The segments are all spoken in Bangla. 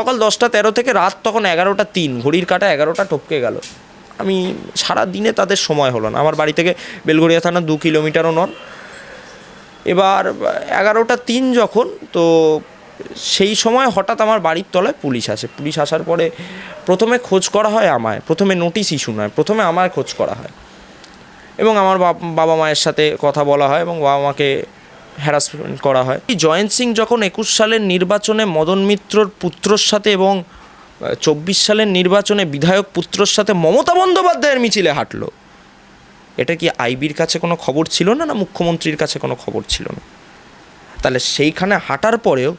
সকাল দশটা তেরো থেকে রাত তখন এগারোটা তিন, ঘড়ির কাটা এগারোটা টপকে গেল। আমি সারা দিনে তাদের সময় হলো না। আমার বাড়ি থেকে বেলগড়িয়া থানা দু কিলোমিটারও নন এবার এগারোটা তিন যখন, তো সেই সময় হঠাৎ আমার বাড়ির তলায় পুলিশ আসে। পুলিশ আসার পরে প্রথমে খোঁজ করা হয় আমায়, প্রথমে নোটিশ ইস্যু নয়, প্রথমে আমায় খোঁজ করা হয়। এবং আমার বাবা মায়ের সাথে কথা বলা হয় এবং বাবা মাকে হ্যারাসমেন্ট করা হয়। জয়ন্ত সিং যখন একুশ সালের নির্বাচনে মদন মিত্রর পুত্রর সাথে এবং চব্বিশ সালের নির্বাচনে বিধায়ক পুত্রর সাথে মমতা বন্দ্যোপাধ্যায়ের মিছিলে হাঁটলো, এটা কি আইবির কাছে কোনো খবর ছিল না না মুখ্যমন্ত্রীর কাছে কোনো খবর ছিল না? তাহলে সেইখানে হাঁটার পরেও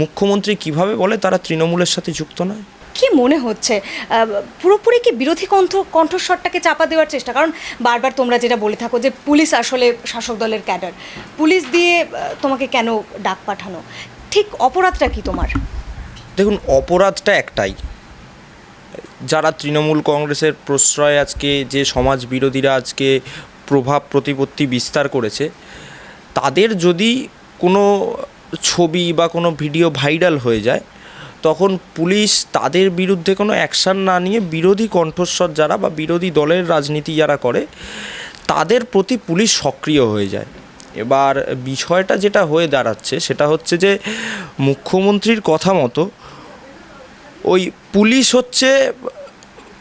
মুখ্যমন্ত্রী কীভাবে বলে তারা তৃণমূলের সাথে যুক্ত নয়? কি মনে হচ্ছে? পুরোপুরি কি বিরোধী কণ্ঠ, কণ্ঠস্বরটাকে চাপা দেওয়ার চেষ্টা? কারণ বারবার তোমরা যেটা বলে থাকো যে পুলিশ আসলে শাসক দলের ক্যাডার। পুলিশ দিয়ে তোমাকে কেন ডাক পাঠানো? ঠিক অপরাধটা কি তোমার? দেখুন, অপরাধটা একটাই। যারা তৃণমূল কংগ্রেসের প্রশ্রয় আজকে, যে সমাজ বিরোধীরা আজকে প্রভাব প্রতিপত্তি বিস্তার করেছে, তাদের যদি কোনো ছবি বা কোনো ভিডিও ভাইরাল হয়ে যায় তখন পুলিশ তাদের বিরুদ্ধে কোনো অ্যাকশান না নিয়ে বিরোধী কণ্ঠস্বর যারা বা বিরোধী দলের রাজনীতি যারা করে, তাদের প্রতি পুলিশ সক্রিয় হয়ে যায়। এবার বিষয়টা যেটা হয়ে দাঁড়াচ্ছে সেটা হচ্ছে যে, মুখ্যমন্ত্রীর কথা মতো ওই পুলিশ হচ্ছে,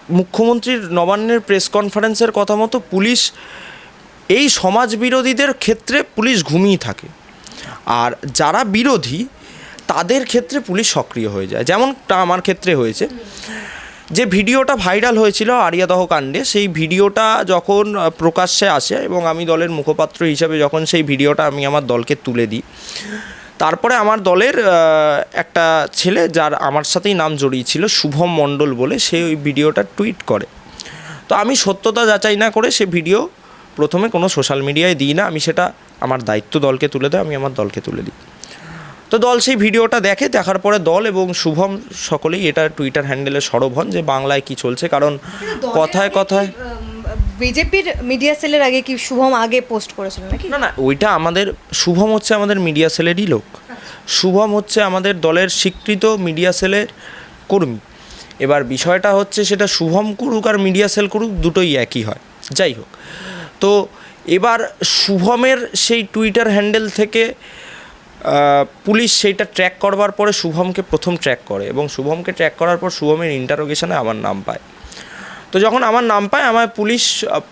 মুখ্যমন্ত্রীর নবান্নের প্রেস কনফারেন্সের কথা মতো পুলিশ, এই সমাজ বিরোধীদের ক্ষেত্রে পুলিশ ঘুমিয়ে থাকে। আর যারা বিরোধী তাদের ক্ষেত্রে পুলিশ সক্রিয় হয়ে যায়। যেমনটা আমার ক্ষেত্রে হয়েছে। যে ভিডিওটা ভাইরাল হয়েছিল আরিয়াদহ কাণ্ডে, সেই ভিডিওটা যখন প্রকাশ্যে আসে এবং আমি দলের মুখপাত্র হিসাবে যখন সেই ভিডিওটা আমি আমার দলকে তুলে দিই, তারপরে আমার দলের একটা ছেলে যার আমার সাথেই নাম জড়িয়েছিল, শুভম মণ্ডল বলে, সে ওই ভিডিওটা টুইট করে। তো আমি সত্যতা যাচাই না করে সে ভিডিও প্রথমে কোনো সোশ্যাল মিডিয়ায় দিই না, আমি সেটা আমার দায়িত্ব দলকে তুলে দেয়, আমি আমার দলকে তুলে দিই। তো দল সেই ভিডিওটা দেখে দেখার পরে দল এবং শুভম সকলেই এটা টুইটার হ্যান্ডেলে সরব হন যে বাংলায় কি চলছে। কারণ কথায় কথায় বিজেপির মিডিয়া সেলের আগে কি শুভম আগে পোস্ট করেছিল নাকি? না না ওইটা আমাদের শুভম হচ্ছে আমাদের মিডিয়া সেলেরই লোক। শুভম হচ্ছে আমাদের দলের স্বীকৃত মিডিয়া সেলের কর্মী। এবার বিষয়টা হচ্ছে সেটা শুভম করুক আর মিডিয়া সেল করুক দুটোই একই হয়। যাই হোক। তো এবার শুভমের সেই টুইটার হ্যান্ডেল থেকে পুলিশ সেইটা ট্র্যাক করবার পরে শুভমকে প্রথম ট্র্যাক করে এবং শুভমকে ট্র্যাক করার পর শুভমের ইন্টারোগেশনে আমার নাম পায়। তো যখন আমার নাম পায় আমার পুলিশ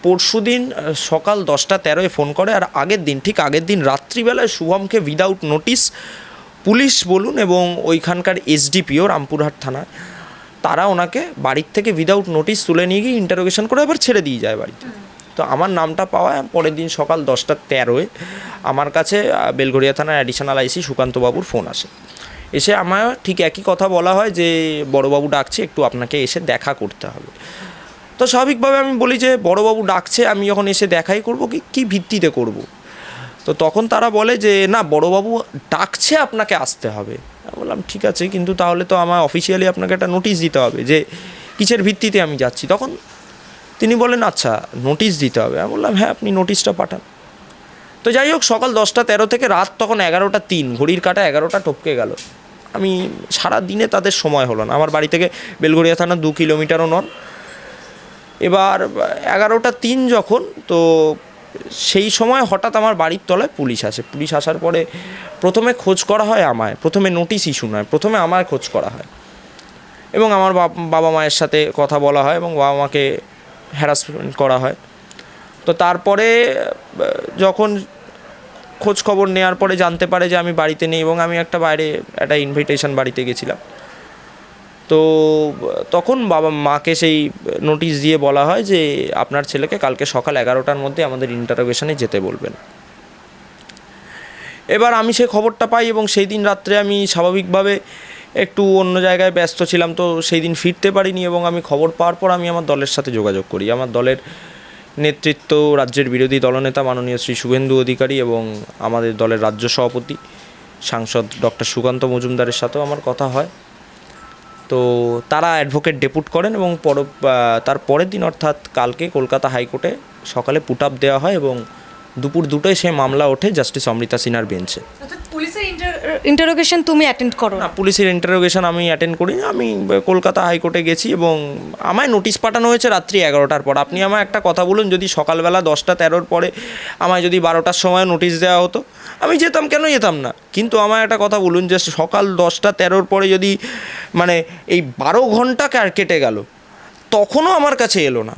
পরশু দিন সকাল দশটা তেরোয় ফোন করে আর আগের দিন, ঠিক আগের দিন রাত্রিবেলায় শুভমকে উইদাউট নোটিস পুলিশ বলুন এবং ওইখানকার এসডিপিও রামপুরহাট থানায়, তারা ওনাকে বাড়ির থেকে উইদাউট নোটিস তুলে নিয়ে গিয়ে ইন্টারোগেশন করে এবার ছেড়ে দিয়ে যায় বাড়িতে। তো আমার নামটা পাওয়ায় পরের দিন সকাল দশটা তেরোয় আমার কাছে বেলঘরিয়া থানার অ্যাডিশনাল আইসি সুকান্তবাবুর ফোন আসে। এসে আমার ঠিক একই কথা বলা হয় যে, বড়বাবু ডাকছে, একটু আপনাকে এসে দেখা করতে হবে। তো স্বাভাবিকভাবে আমি বলি যে, বড়বাবু ডাকছে, আমি যখন এসে দেখাই করব, কি, কী ভিত্তিতে করব? তো তখন তারা বলে যে, না, বড়বাবু ডাকছে, আপনাকে আসতে হবে। বললাম, ঠিক আছে, কিন্তু তাহলে তো আমার অফিসিয়ালি আপনাকে একটা নোটিশ দিতে হবে যে, কিসের ভিত্তিতে আমি যাচ্ছি? তখন তিনি বলেন আচ্ছা নোটিশ দিতে হবে। আমি বললাম হ্যাঁ আপনি নোটিশটা পাঠান। তো যাই হোক, সকাল দশটা তেরো থেকে রাত তখন এগারোটা তিন, ঘড়ির কাটা এগারোটা টপকে গেল। আমি সারা দিনে তাদের সময় হলো না। আমার বাড়ি থেকে বেলগড়িয়া থানা দু কিলোমিটারও নন। এবার এগারোটা তিন যখন, তো সেই সময় হঠাৎ আমার বাড়ির তলায় পুলিশ আসে। পুলিশ আসার পরে প্রথমে খোঁজ করা হয় আমায়, প্রথমে নোটিশ ইস্যু নয়, প্রথমে আমায় খোঁজ করা হয়। এবং আমার বাবা মায়ের সাথে কথা বলা হয় এবং বাবা মাকে হ্যারাসমেন্ট করা হয়। তো তারপরে যখন খোঁজ খবর নেওয়ার পরে জানতে পারে যে আমি বাড়িতে নেই এবং আমি একটা বাইরে, একটা ইনভিটেশন বাড়িতে গেছিলাম। তো, তখন বাবা মাকে সেই নোটিশ দিয়ে বলা হয় যে, আপনার ছেলেকে কালকে সকাল এগারোটার মধ্যে আমাদের ইন্টারোগেশনে যেতে বলবেন। এবার আমি সেই খবরটা পাই এবং সেই দিন রাত্রে আমি স্বাভাবিকভাবে একটু অন্য জায়গায় ব্যস্ত ছিলাম, তো সেই দিন ফিরতে পারিনি এবং আমি খবর পাওয়ার পর আমি আমার দলের সাথে যোগাযোগ করি। আমার দলের নেতৃত্ব রাজ্যের বিরোধী দলনেতা মাননীয় শ্রী শুভেন্দু অধিকারী এবং আমাদের দলের রাজ্য সভাপতি সাংসদ ডক্টর সুকান্ত মজুমদারের সাথেও আমার কথা হয়। তো তারা অ্যাডভোকেট ডেপুট করেন এবং পর তার পরের দিন অর্থাৎ কালকে কলকাতা হাইকোর্টে সকালে পুট আপ দেওয়া হয় এবং দুপুর দুটোয় সে মামলা ওঠে জাস্টিস অমৃতা সিনহার বেঞ্চে। পুলিশের ইন্টার ইন্টারোগেশন তুমি অ্যাটেন্ড করো। না পুলিশের ইন্টারোগেশন আমি অ্যাটেন্ড করিনি। আমি কলকাতা হাইকোর্টে গেছি এবং আমায় নোটিশ পাঠানো হয়েছে রাত্রি এগারোটার পর। আপনি আমায় একটা কথা বলুন যদি সকালবেলা দশটা তেরোর পরে আমায় যদি বারোটার সময় নোটিশ দেওয়া হতো আমি যেতাম কেন যেতাম না? কিন্তু আমায় একটা কথা বলুন যে সকাল দশটা তেরোর পরে যদি মানে এই বারো ঘণ্টা কার কেটে গেল তখনও আমার কাছে এলো না।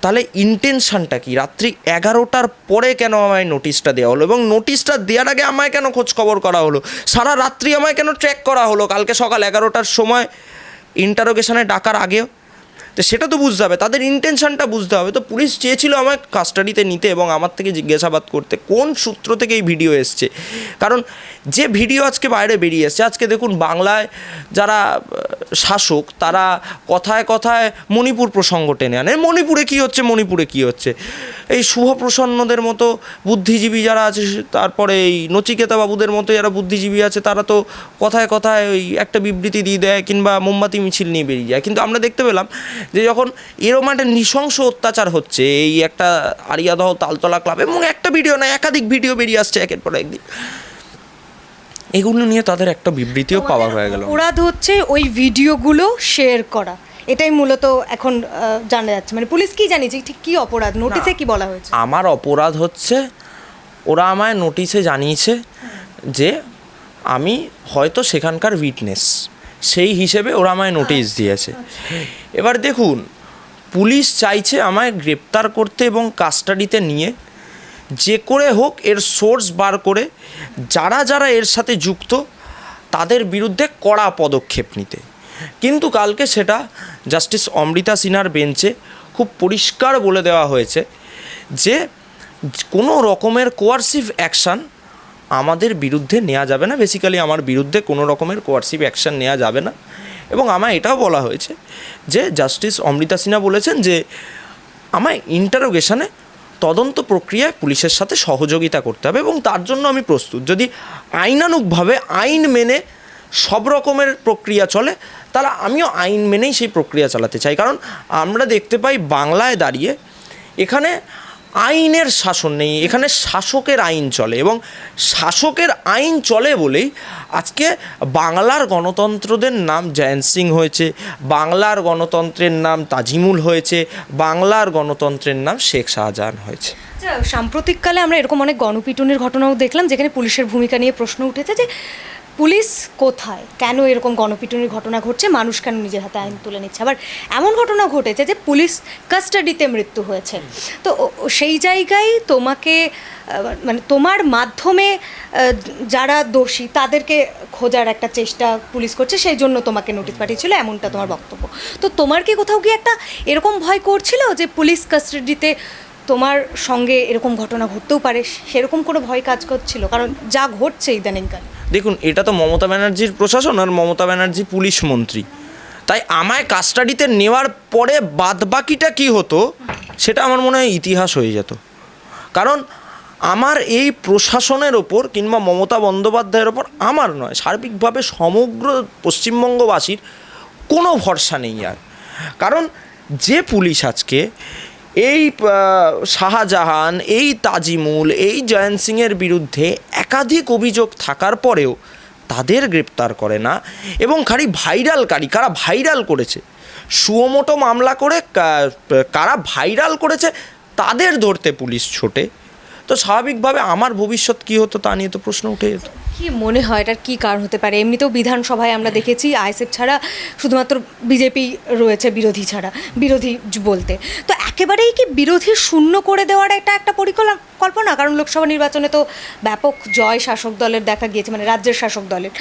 তাহলে ইন্টেনশনটা কি? রাত্রি এগারোটার পরে কেন আমায় নোটিশটা দেওয়া হলো? এবং নোটিশটা দেওয়ার আগে আমায় কেন খোঁজ খবর করা হলো? সারা রাত্রি আমায় কেন ট্র্যাক করা হলো? কালকে সকাল এগারোটার সময় ইন্টারোগেশনে ডাকার আগেও? তো সেটা তো বুঝতে হবে, তাদের ইন্টেনশনটা বুঝতে হবে। তো পুলিশ চেয়েছিল আমার কাস্টাডিতে নিতে এবং আমার থেকে জিজ্ঞাসাবাদ করতে, কোন সূত্র থেকে এই ভিডিও এসছে? কারণ যে ভিডিও আজকে বাইরে বেরিয়ে এসছে, আজকে দেখুন বাংলায় যারা শাসক, তারা কথায় কথায় মণিপুর প্রসঙ্গ টেনে আনে। মণিপুরে কী হচ্ছে, মণিপুরে কী হচ্ছে? এই শুভ প্রসন্নদের মতো বুদ্ধিজীবী যারা আছে তারপরে এই নচিকেতা বাবুদের মতো যারা বুদ্ধিজীবী আছে তারা তো কথায় কথায় ওই একটা বিবৃতি দিয়ে দেয় কিংবা মোমবাতি মিছিল নিয়ে বেরিয়ে যায়। কিন্তু আমরা দেখতে পেলাম যে যখন এরকম একটা নৃশংস অত্যাচার হচ্ছে এই একটা আরিয়াদহ তালতলা ক্লাব এবং একটা ভিডিও না একাধিক ভিডিও বেরিয়ে আসছে একের পর একদিন। এগুলো নিয়ে তাদের একটা বিবৃতিও পাওয়া হয়ে গেল। অপরাধ হচ্ছে ওই ভিডিওগুলো শেয়ার করা। এটাই মূলত এখন জানা যাচ্ছে। মানে পুলিশ কি জানিয়েছে? ঠিক কি অপরাধ? নোটিশে কি বলা হয়েছে? আমার অপরাধ হচ্ছে ওরা আমায় নোটিশে জানিয়েছে যে আমি হয়তো সেখানকার উইটনেস সেই হিসেবে ওরা আমায় নোটিশ দিয়েছে। এবার দেখুন পুলিশ চাইছে আমায় গ্রেপ্তার করতে এবং কাস্টাডিতে নিয়ে যে করে হোক এর সোর্স বার করে যারা যারা এর সাথে যুক্ত তাদের বিরুদ্ধে কড়া পদক্ষেপ নিতে। কিন্তু কালকে সেটা জাস্টিস অমৃতা সিনহার বেঞ্চে খুব পরিষ্কার বলে দেওয়া হয়েছে যে কোনো রকমের কোয়ারসিভ অ্যাকশান আমাদের বিরুদ্ধে নেওয়া যাবে না। বেসিক্যালি আমার বিরুদ্ধে কোনো রকমের কোয়ারসিভ অ্যাকশান নেওয়া যাবে না। এবং আমায় এটাও বলা হয়েছে যে জাস্টিস অমৃতা সিনহা বলেছেন যে আমায় ইন্টারোগেশনে তদন্ত প্রক্রিয়ায় পুলিশের সাথে সহযোগিতা করতে হবে এবং তার জন্য আমি প্রস্তুত। যদি আইনানুগভাবে আইন মেনে সব রকমের প্রক্রিয়া চলে তাহলে আমিও আইন মেনেই সেই প্রক্রিয়া চালাতে চাই। কারণ আমরা দেখতে পাই বাংলায় দাঁড়িয়ে এখানে আইনের শাসন নেই এখানে শাসকের আইন চলে এবং শাসকের আইন চলে বলেই আজকে বাংলার গণতন্ত্রদের নাম জয়ন্ত সিং হয়েছে বাংলার গণতন্ত্রের নাম তাজিমুল হয়েছে বাংলার গণতন্ত্রের নাম শেখ শাহজাহান হয়েছে। আচ্ছা, সাম্প্রতিককালে আমরা এরকম অনেক গণপিটুনির ঘটনাও দেখলাম যেখানে পুলিশের ভূমিকা নিয়ে প্রশ্ন উঠেছে যে পুলিশ কোথায়? কেন এরকম গণপিটুনির ঘটনা ঘটছে? মানুষ কেন নিজের হাতে আইন তুলে নিচ্ছে? আবার এমন ঘটনা ঘটেছে যে পুলিশ কাস্টাডিতে মৃত্যু হয়েছে। তো সেই জায়গায় তোমাকে মানে তোমার মাধ্যমে যারা দোষী, তাদেরকে খোঁজার একটা চেষ্টা পুলিশ করছে, সেই জন্য তোমাকে নোটিশ পাঠিয়েছিল, এমনটা তোমার বক্তব্য। তো তোমার কি কোথাও কি একটা এরকম ভয় করছিল যে পুলিশ কাস্টাডিতে তোমার সঙ্গে এরকম ঘটনা ঘটতেও পারে, সেরকম কোনো ভয় কাজ করছিল? কারণ যা ঘটছে ইদানিংকাল। দেখুন, এটা তো মমতা ব্যানার্জির প্রশাসন আর মমতা ব্যানার্জি পুলিশ মন্ত্রী। তাই আমায় কাস্টাডিতে নেওয়ার পরে বাদবাকিটা কী হতো, সেটা আমার মনে হয় ইতিহাস হয়ে যেত। কারণ আমার এই প্রশাসনের ওপর কিংবা মমতা বন্দ্যোপাধ্যায়ের ওপর আমার নয়, সার্বিকভাবে সমগ্র পশ্চিমবঙ্গবাসীর কোনো ভরসা নেই আর। কারণ যে পুলিশ আজকে এই শাহজাহান, এই তাজিমুল, এই জয়ন্ত সিংয়ের বিরুদ্ধে একাধিক অভিযোগ থাকার পরেও তাদের গ্রেপ্তার করে না এবং খালি ভাইরালকারী কারা ভাইরাল করেছে? সুমোটো মামলা করে কারা ভাইরাল করেছে, তাদের ধরতে পুলিশ ছোটে। তো স্বাভাবিকভাবে আমার ভবিষ্যৎ কী হতো তা নিয়ে তো প্রশ্ন উঠে যেত। কি মনে হয়? এটার কি কারণ হতে পারে? এমনিতেও বিধানসভায় আমরা দেখেছি আইএসএফ ছাড়া শুধুমাত্র বিজেপি রয়েছে বিরোধী ছাড়া বিরোধী বলতে। তো একেবারেই কি বিরোধী শূন্য করে দেওয়ার একটা একটা পরিকল্পনা? কারণ লোকসভা নির্বাচনে তো ব্যাপক জয় শাসক দলের দেখা গিয়েছে মানে রাজ্যের শাসক দলের।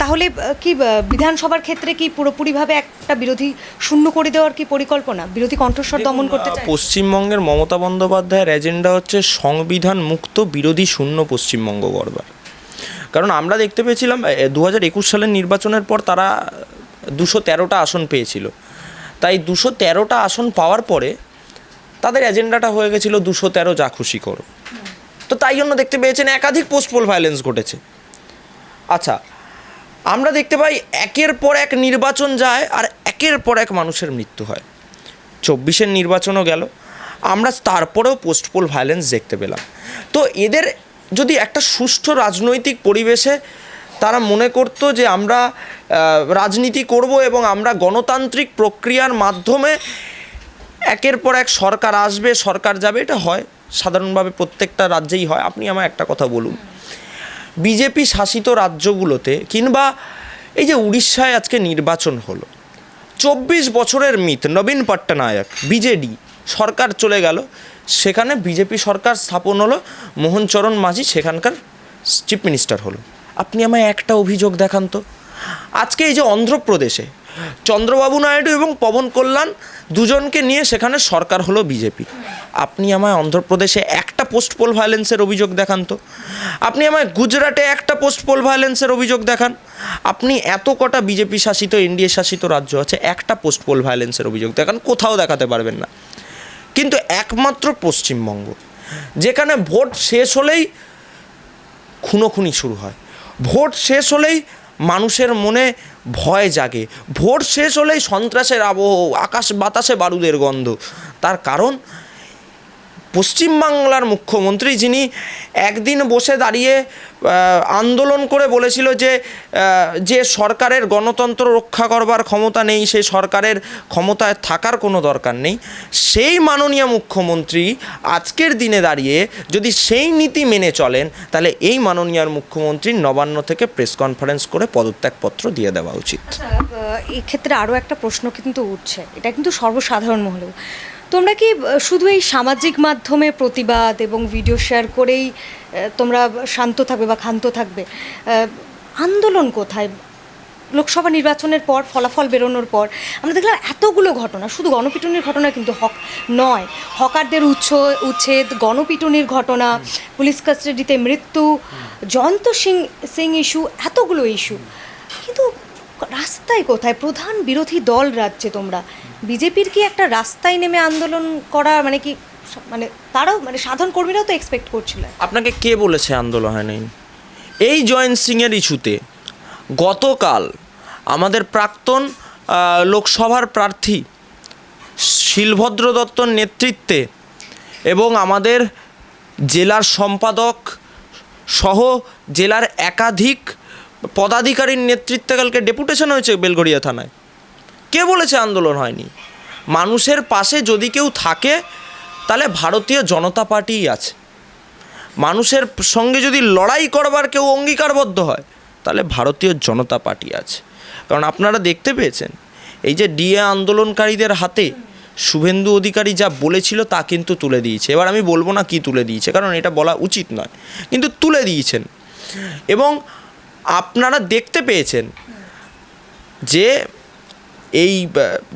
তাহলে কি বিধানসভার ক্ষেত্রে কি পুরোপুরিভাবে একটা বিরোধী শূন্য করে দেওয়ার কি পরিকল্পনা? বিরোধী কণ্ঠস্বর দমন করতে পশ্চিমবঙ্গের মমতা বন্দ্যোপাধ্যায়ের এজেন্ডা হচ্ছে সংবিধান মুক্ত বিরোধী শূন্য পশ্চিমবঙ্গ গড়বার। কারণ আমরা দেখতে পেয়েছিলাম দু হাজার একুশ সালের নির্বাচনের পর তারা দুশো তেরোটা আসন পেয়েছিল। তাই দুশো তেরোটা আসন পাওয়ার পরে তাদের এজেন্ডাটা হয়ে গেছিল দুশো তেরো যা খুশি করো। তো তাই জন্য দেখতে পেয়েছেন একাধিক পোস্টপোল ভায়োলেন্স ঘটেছে। আচ্ছা আমরা দেখতে পাই একের পর এক নির্বাচন যায় আর একের পর এক মানুষের মৃত্যু হয়। চব্বিশের নির্বাচনও গেল, আমরা তারপরেও পোস্টপোল ভায়োলেন্স দেখতে পেলাম। তো এদের যদি একটা সুষ্ঠু রাজনৈতিক পরিবেশে তারা মনে করতো যে আমরা রাজনীতি করব এবং আমরা গণতান্ত্রিক প্রক্রিয়ার মাধ্যমে একের পর এক সরকার আসবে, সরকার যাবে, এটা হয়। সাধারণভাবে প্রত্যেকটা রাজ্যেই হয়। আপনি আমায় একটা কথা বলুন। বিজেপি শাসিত রাজ্যগুলোতে কিংবা এই যে উড়িষ্যায় আজকে নির্বাচন হলো, চব্বিশ বছরের মিথ নবীন পট্টনায়ক, বিজেডি সরকার চলে গেল। সেখানে বিজেপি সরকার স্থাপন হলো মোহনচরণ মাঝি সেখানকার চিফ মিনিস্টার হলো। আপনি আমায় একটা অভিযোগ দেখান তো। আজকে এই যে অন্ধ্রপ্রদেশে চন্দ্রবাবু নাইডু এবং পবন কল্যাণ দুজনকে নিয়ে সেখানে সরকার হলো বিজেপি। আপনি আমায় অন্ধ্রপ্রদেশে একটা পোস্ট পোল ভায়োলেন্সের অভিযোগ দেখান তো। আপনি আমায় গুজরাটে একটা পোস্ট পোল ভায়োলেন্সের অভিযোগ দেখান। আপনি এত কটা বিজেপি শাসিত, এনডিএ শাসিত রাজ্য আছে, একটা পোস্ট পোল ভায়োলেন্সের অভিযোগ দেখান, কোথাও দেখাতে পারবেন না। কিন্তু একমাত্র পশ্চিমবঙ্গ। যেখানে ভোট শেষ হলেই খুনোখুনি শুরু হয়। ভোট শেষ হলেই মানুষের মনে ভয় জাগে। ভোট শেষ হলেই সন্ত্রাসের আবহ, আকাশ বাতাসে বারুদের গন্ধ। তার কারণ পশ্চিমবাংলার মুখ্যমন্ত্রী যিনি একদিন বসে দাঁড়িয়ে আন্দোলন করে বলেছিল যে যে সরকারের গণতন্ত্র রক্ষা করবার ক্ষমতা নেই, সেই সরকারের ক্ষমতায় থাকার কোনো দরকার নেই, সেই মাননীয় মুখ্যমন্ত্রী আজকের দিনে দাঁড়িয়ে যদি সেই নীতি মেনে চলেন, তাহলে এই মাননীয় মুখ্যমন্ত্রী নবান্ন থেকে প্রেস কনফারেন্স করে পদত্যাগপত্র দিয়ে দেওয়া উচিত। আচ্ছা এক্ষেত্রে আরও একটা প্রশ্ন কিন্তু উঠছে, এটা কিন্তু সর্বসাধারণ মহলে তোমরা কি শুধু এই সামাজিক মাধ্যমে প্রতিবাদ এবং ভিডিও শেয়ার করেই তোমরা শান্ত থাকবে বা ক্ষান্ত থাকবে আন্দোলন কোথায়? লোকসভা নির্বাচনের পর ফলাফল বেরোনোর পর আমরা দেখলাম এতগুলো ঘটনা শুধু গণপিটুনির ঘটনা কিন্তু হক নয় হকারদের উচ্ছ উচ্ছেদ গণপিটুনির ঘটনা পুলিশ কাস্টাডিতে মৃত্যু জয়ন্ত সিং সিং ইস্যু এতগুলো ইস্যু। কিন্তু রাস্তায় কোথায়? প্রধান বিরোধী দল রাজ্যে তোমরা। বিজেপির কি একটা রাস্তায় নেমে আন্দোলন করা মানে কি মানে তারাও মানে সাধারণ কর্মীরাও তো এক্সপেক্ট করছিল? আপনাকে কে বলেছে আন্দোলন হয় হয়নি এই জয়েন্ট সিংয়ের ইস্যুতে গতকাল আমাদের প্রাক্তন লোকসভার প্রার্থী শিলভদ্র দত্তর নেতৃত্বে এবং আমাদের জেলার সম্পাদক সহ জেলার একাধিক পদাধিকারীর নেতৃত্বে কালকে ডেপুটেশন হয়েছে বেলগড়িয়া থানায়। কে বলেছে আন্দোলন হয়নি? মানুষের পাশে যদি কেউ থাকে, তাহলে ভারতীয় জনতা পার্টিই আছে। মানুষের সঙ্গে যদি লড়াই করবার কেউ অঙ্গীকারবদ্ধ হয়, তাহলে ভারতীয় জনতা পার্টি আছে। কারণ আপনারা দেখতে পেয়েছেন, এই যে ডিএ আন্দোলনকারীদের হাতে শুভেন্দু অধিকারী যা বলেছিল তা কিন্তু তুলে দিয়েছে। এবার আমি বলব না কি তুলে দিয়েছে, কারণ এটা বলা উচিত নয়, কিন্তু তুলে দিয়েছেন। এবং আপনারা দেখতে পেয়েছেন যে এই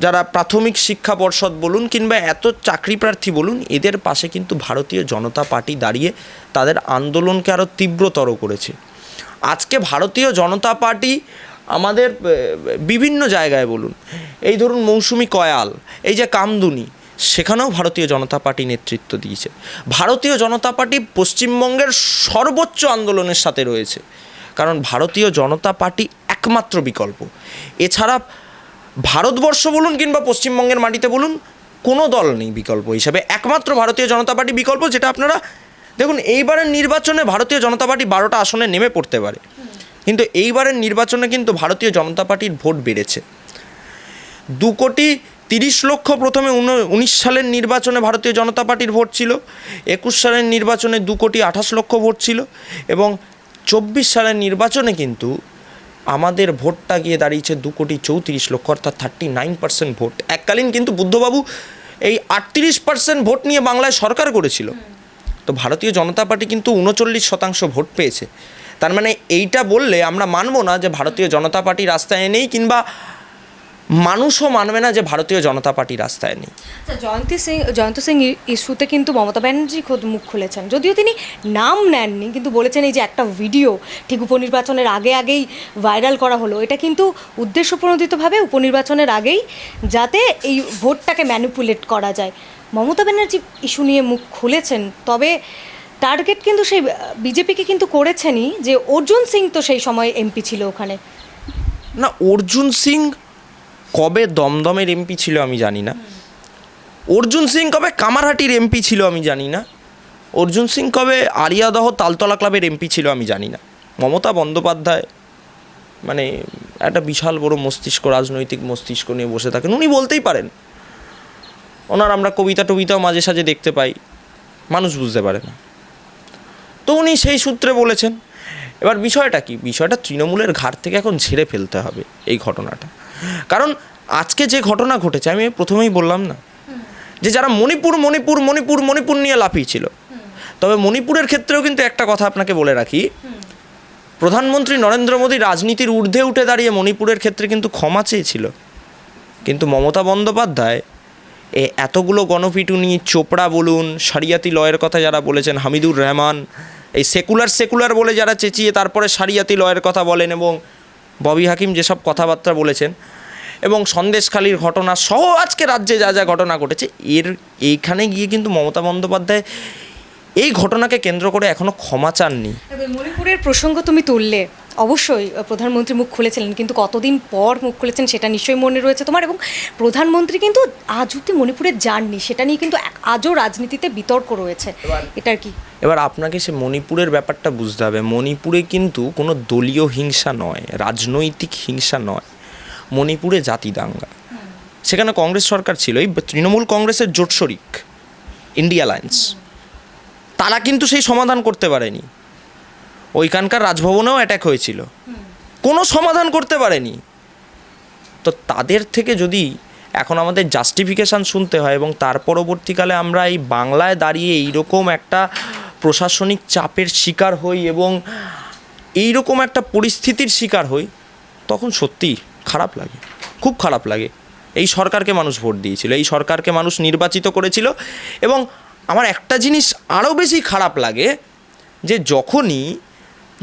যারা প্রাথমিক শিক্ষা পর্ষদ বলুন কিংবা এত চাকরি প্রার্থী বলুন, এদের পাশে কিন্তু ভারতীয় জনতা পার্টি দাঁড়িয়ে তাদের আন্দোলনকে আরও তীব্রতর করেছে। আজকে ভারতীয় জনতা পার্টি আমাদের বিভিন্ন জায়গায় বলুন, এই ধরুন মৌসুমি কয়াল, এই যে কামদুনি, সেখানেও ভারতীয় জনতা পার্টি নেতৃত্ব দিয়েছে। ভারতীয় জনতা পার্টি পশ্চিমবঙ্গের সর্বোচ্চ আন্দোলনের সাথে রয়েছে। কারণ ভারতীয় জনতা পার্টি একমাত্র বিকল্প। এছাড়া ভারতবর্ষ বলুন কিংবা পশ্চিমবঙ্গের মাটিতে বলুন, কোনো দল নেই বিকল্প হিসাবে। একমাত্র ভারতীয় জনতা পার্টি বিকল্প যেটা আপনারা, দেখুন, এইবারের নির্বাচনে ভারতীয় জনতা পার্টি বারোটা আসনে নেমে পড়তে পারে। কিন্তু এইবারের নির্বাচনে কিন্তু ভারতীয় জনতা পার্টির ভোট বেড়েছে। দু কোটি তিরিশ লক্ষ প্রথমে উন- উনিশ সালের নির্বাচনে ভারতীয় জনতা পার্টির ভোট ছিল। একুশ সালের নির্বাচনে দু কোটি আঠাশ লক্ষ ভোট ছিল এবং চব্বিশ সালের নির্বাচনে কিন্তু আমাদের ভোটটা গিয়ে দাঁড়িয়েছে দু কোটি চৌত্রিশ লক্ষ, অর্থাৎ থার্টি নাইন পার্সেন্ট ভোট। এককালীন কিন্তু বুদ্ধবাবু এই আটত্রিশ পার্সেন্ট ভোট নিয়ে বাংলায় সরকার করেছিল। তো ভারতীয় জনতা পার্টি কিন্তু উনচল্লিশ শতাংশ ভোট পেয়েছে। তার মানে এইটা বললে আমরা মানব না যে ভারতীয় জনতা পার্টি রাস্তায় নেই কিংবা মানুষও মানবে না যে ভারতীয় জনতা পার্টি রাস্তায় নেই। আচ্ছা জয়ন্তী সিং জয়ন্ত সিং ইস্যুতে কিন্তু মমতা ব্যানার্জি খোদ মুখ খুলেছেন। যদিও তিনি নাম নেননি কিন্তু বলেছেন এই যে একটা ভিডিও ঠিক উপনির্বাচনের আগে আগেই ভাইরাল করা হলো এটা কিন্তু উদ্দেশ্যপ্রণোদিতভাবে উপনির্বাচনের আগেই যাতে এই ভোটটাকে ম্যানিপুলেট করা যায়। মমতা ব্যানার্জি ইস্যু নিয়ে মুখ খুলেছেন তবে টার্গেট কিন্তু সেই বিজেপিকে কিন্তু করেছেনই যে অর্জুন সিং তো সেই সময় এমপি ছিল ওখানে। না অর্জুন সিং কবে দমদমের এমপি ছিল আমি জানি না। অর্জুন সিং কবে কামারহাটির এমপি ছিল আমি জানি না। অর্জুন সিং কবে আরিয়াদহ তালতলা ক্লাবের এমপি ছিল আমি জানি না। মমতা বন্দ্যোপাধ্যায় মানে একটা বিশাল বড় মস্তিষ্ক, রাজনৈতিক মস্তিষ্ক নিয়ে বসে থাকেন। উনি বলতেই পারেন। ওনার আমরা কবিতা টবিতাও মাঝে সাঝে দেখতে পাই। মানুষ বুঝতে পারে না। তো উনি সেই সূত্রে বলেছেন, এবার বিষয়টা কি? বিষয়টা তৃণমূলের ঘাট থেকে এখন ঝেড়ে ফেলতে হবে এই ঘটনাটা। কারণ আজকে যে ঘটনা ঘটেছে, আমি প্রথমেই বললাম না, যে যারা মণিপুর মণিপুর মণিপুর মণিপুর নিয়ে লাফিয়েছিল, তবে মণিপুরের ক্ষেত্রেও কিন্তু একটা কথা আপনাকে বলে রাখি, প্রধানমন্ত্রী নরেন্দ্র মোদী রাজনীতির ঊর্ধ্বে উঠে দাঁড়িয়ে মণিপুরের ক্ষেত্রে কিন্তু ক্ষমা চেয়েছিল, কিন্তু মমতা বন্দ্যোপাধ্যায় এ এতগুলো গণপিটুনি, চোপড়া বলুন, সারিয়াতি লয়ের কথা যারা বলেছেন, হামিদুর রহমান, এই সেকুলার সেকুলার বলে যারা চেঁচিয়ে তারপরে সারিয়াতি লয়ের কথা বলেন এবং ববি হাকিম যেসব কথাবার্তা বলেছেন এবং সন্দেশখালির ঘটনা সহ আজকে রাজ্যে যা যা ঘটনা ঘটেছে এর এইখানে গিয়ে কিন্তু মমতা বন্দ্যোপাধ্যায় এই ঘটনাকে কেন্দ্র করে এখনও ক্ষমা চাননি। মণিপুরের প্রসঙ্গ তুমি তুললে। অবশ্যই প্রধানমন্ত্রী মুখ খুলেছিলেন কিন্তু কতদিন পর মুখ খুলেছেন সেটা নিশ্চয়ই মনে রয়েছে তোমার এবং প্রধানমন্ত্রী কিন্তু আজ অব্দি মণিপুরে যাননি সেটা নিয়ে কিন্তু আজও রাজনীতিতে বিতর্ক রয়েছে। এটার কি? এবার আপনাকে সে মণিপুরের ব্যাপারটা বুঝতে হবে। মণিপুরে কিন্তু কোনো দলীয় হিংসা নয়, রাজনৈতিক হিংসা নয়। মণিপুরে জাতি দাঙ্গা। সেখানে কংগ্রেস সরকার ছিল। এই তৃণমূল কংগ্রেসের জোট শরিক ইন্ডিয়া অ্যালায়েন্স তারা কিন্তু সেই সমাধান করতে পারেনি। ওইখানকার রাজভবনেও অ্যাটাক হয়েছিল। কোনো সমাধান করতে পারেনি। তো তাদের থেকে যদি এখন আমাদের জাস্টিফিকেশান শুনতে হয় এবং তার পরবর্তীকালে আমরা এই বাংলায় দাঁড়িয়ে এইরকম একটা প্রশাসনিক চাপের শিকার হই এবং এইরকম একটা পরিস্থিতির শিকার হই, তখন সত্যি খারাপ লাগে, খুব খারাপ লাগে। এই সরকারকে মানুষ ভোট দিয়েছিল, এই সরকারকে মানুষ নির্বাচিত করেছিল এবং আমার একটা জিনিস আরও বেশি খারাপ লাগে যে যখনই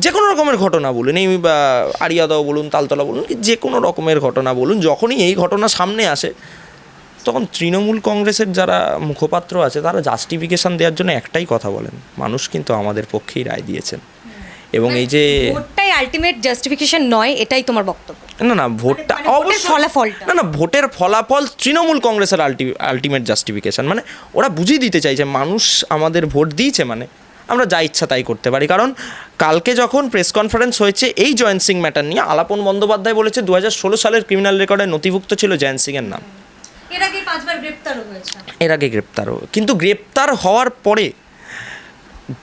যে কোনো রকমের ঘটনা বলুন, এই আরিয়াদাও বলুন, তালতলা বলুন, যে কোনো রকমের ঘটনা বলুন, যখনই এই ঘটনা সামনে আসে তখন তৃণমূল কংগ্রেসের যারা মুখপাত্র আছে তারা জাস্টিফিকেশন দেওয়ার জন্য একটাই কথা বলেন মানুষ কিন্তু আমাদের পক্ষেই রায় দিয়েছেন। এবং এই যে ভোটটাই আলটিমেট জাস্টিফিকেশন নয় এটাই তোমার বক্তব্য। না না ভোটটা মানে ভোটের অবশ্যই ফলাফলটা। না না ভোটের ফলাফল তৃণমূল কংগ্রেসের আলটি আলটিমেট জাস্টিফিকেশন মানে ওরা বুঝিয়ে দিতে চাইছে মানুষ আমাদের ভোট দিয়েছে মানে আমরা যা ইচ্ছা তাই করতে পারি। কারণ কালকে যখন প্রেস কনফারেন্স হয়েছে এই জয়ন্ত সিং ম্যাটার নিয়ে আলাপন বন্দ্যোপাধ্যায় বলেছে দু ষোলো সালের ক্রিমিনাল রেকর্ডে নথিভুক্ত ছিল জয়ন্ত সিংয়ের নাম। এর আগে পাঁচবার গ্রেপ্তারও হয়েছে। কিন্তু গ্রেপ্তার হওয়ার পরে,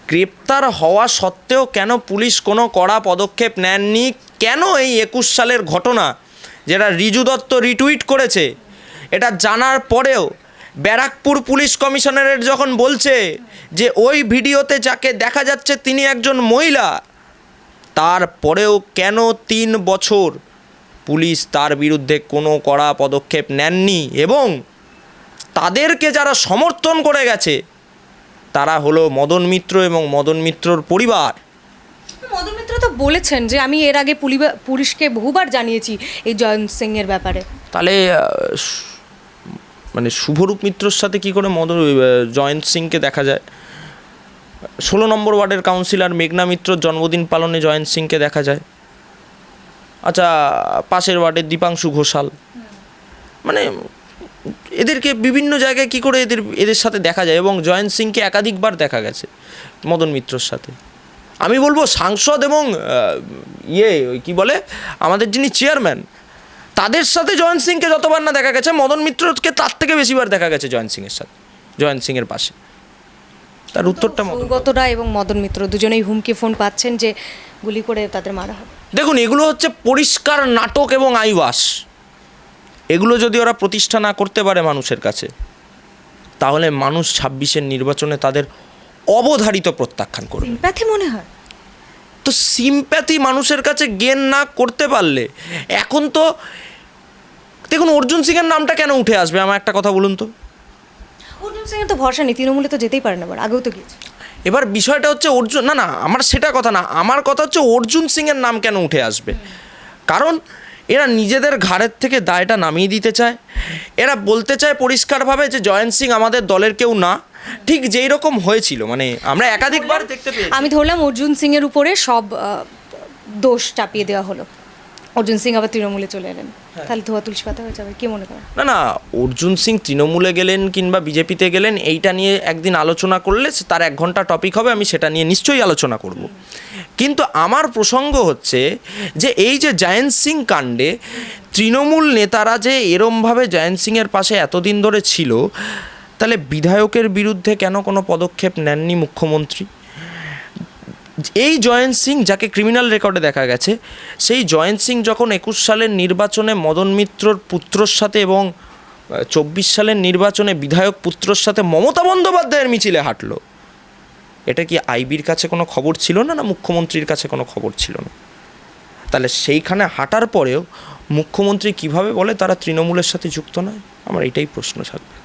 গ্রেপ্তার হওয়া সত্ত্বেও কেন পুলিশ কোনো কড়া পদক্ষেপ নেননি? কেন এই একুশ সালের ঘটনা, যেটা রিজু দত্ত রিটুইট করেছে, এটা জানার পরেও ব্যারাকপুর পুলিশ কমিশনারের যখন বলছে যে ওই ভিডিওতে যাকে দেখা যাচ্ছে তিনি একজন মহিলা তারপরেও কেন তিন বছর পুলিশ তার বিরুদ্ধে কোনো কড়া পদক্ষেপ নেননি এবং তাদেরকে যারা সমর্থন করে গেছে তারা হলো মদন মিত্র এবং মদন মিত্রর পরিবার। মদন মিত্র তো বলেছেন যে আমি এর আগে পুলিশকে বহুবার জানিয়েছি এই জয়ন্ত সিং এর ব্যাপারে। তাহলে মানে শুভরূপ মিত্রর সাথে কি করে মদন জয়ন্ত সিংকে দেখা যায়? ষোলো নম্বর ওয়ার্ডের কাউন্সিলর মেঘনা মিত্রর জন্মদিন পালনে জয়ন্ত সিংকে দেখা যায়। আচ্ছা পাশের ওয়ার্ডের দীপাংশু ঘোষাল। মানে এদেরকে বিভিন্ন জায়গায় কি করে এদের এদের সাথে দেখা যায়? এবং জয়ন্ত সিংকে একাধিকবার দেখা গেছে মদন মিত্রর সাথে। আমি বলব সাংসদ এবং ইয়ে ওই কি বলে আমাদের যিনি চেয়ারম্যান তাদের সাথে জয়ন্ত সিংকে যতবার না দেখা গেছে মদন মিত্রকে তার থেকে বেশিবার দেখা গেছে জয়ন্ত সিংয়ের সাথে জয়ন্ত সিংয়ের পাশে। তার উত্তরটা সৌগত এবং মদন মিত্র দুজনেই হুমকি ফোন পাচ্ছেন যে গুলি করে তাদের মারা হবে। দেখুন এগুলো হচ্ছে পরিষ্কার নাটক এবং আইবাস এগুলো যদি ওরা প্রতিষ্ঠা না করতে পারে মানুষের কাছে তাহলে মানুষ ছাব্বিশের নির্বাচনে তাদের অবধারিত প্রত্যাখ্যান করবে। সিম্প্যাথি মনে হয়। তো সিম্প্যাথি মানুষের কাছে গেন না করতে পারলে এখন তো দেখুন অর্জুন সিংয়ের নামটা কেন উঠে আসবে? আমার একটা কথা বলুন তো। অর্জুন সিং এর তো ভরসা নেই তৃণমূলে তো যেতেই পারে না এবার আগেও তো গিয়েছে। এবার বিষয়টা হচ্ছে অর্জুন না না আমার সেটা কথা না আমার কথা হচ্ছে অর্জুন সিংয়ের নাম কেন উঠে আসবে? কারণ এরা নিজেদের ঘাড়ের থেকে দায়টা নামিয়ে দিতে চায়। এরা বলতে চায় পরিষ্কারভাবে যে জয়ন্ত সিং আমাদের দলের কেউ না। ঠিক যেই রকম হয়েছিল মানে আমরা একাধিকবার দেখতে পেয়েছি। আমি ধরলাম অর্জুন সিং এর উপরে সব দোষ চাপিয়ে দেওয়া হলো। অর্জুন সিং আবার তৃণমূলে চলে এলেন। তাহলে ধোয়া তুলসী পাতা হয়ে যাবে কি মনে করেন না না অর্জুন সিং তৃণমূলে গেলেন কিংবা বিজেপিতে গেলেন এইটা নিয়ে একদিন আলোচনা করলে তার এক ঘণ্টা টপিক হবে আমি সেটা নিয়ে নিশ্চয়ই আলোচনা করব। কিন্তু আমার প্রসঙ্গ হচ্ছে যে এই যে জয়ন্ত সিং কাণ্ডে তৃণমূল নেতারা যে এরমভাবে জয়ন্ত সিংয়ের পাশে এতদিন ধরে ছিল তাহলে বিধায়কের বিরুদ্ধে কেন কোনো পদক্ষেপ নেননি মুখ্যমন্ত্রী? এই জয়ন্ত সিং যাকে ক্রিমিনাল রেকর্ডে দেখা গেছে, সেই জয়ন্ত সিং যখন একুশ সালের নির্বাচনে মদন মিত্রর পুত্রর সাথে এবং চব্বিশ সালের নির্বাচনে বিধায়ক পুত্রর সাথে মমতা বন্দ্যোপাধ্যায়ের মিছিলে হাঁটলো। এটা কি আইবির কাছে কোনো খবর ছিল না না মুখ্যমন্ত্রীর কাছে কোনো খবর ছিল না? তাহলে সেইখানে হাঁটার পরেও মুখ্যমন্ত্রী কীভাবে বলে তারা তৃণমূলের সাথে যুক্ত নয়? আমার এটাই প্রশ্ন থাকবে।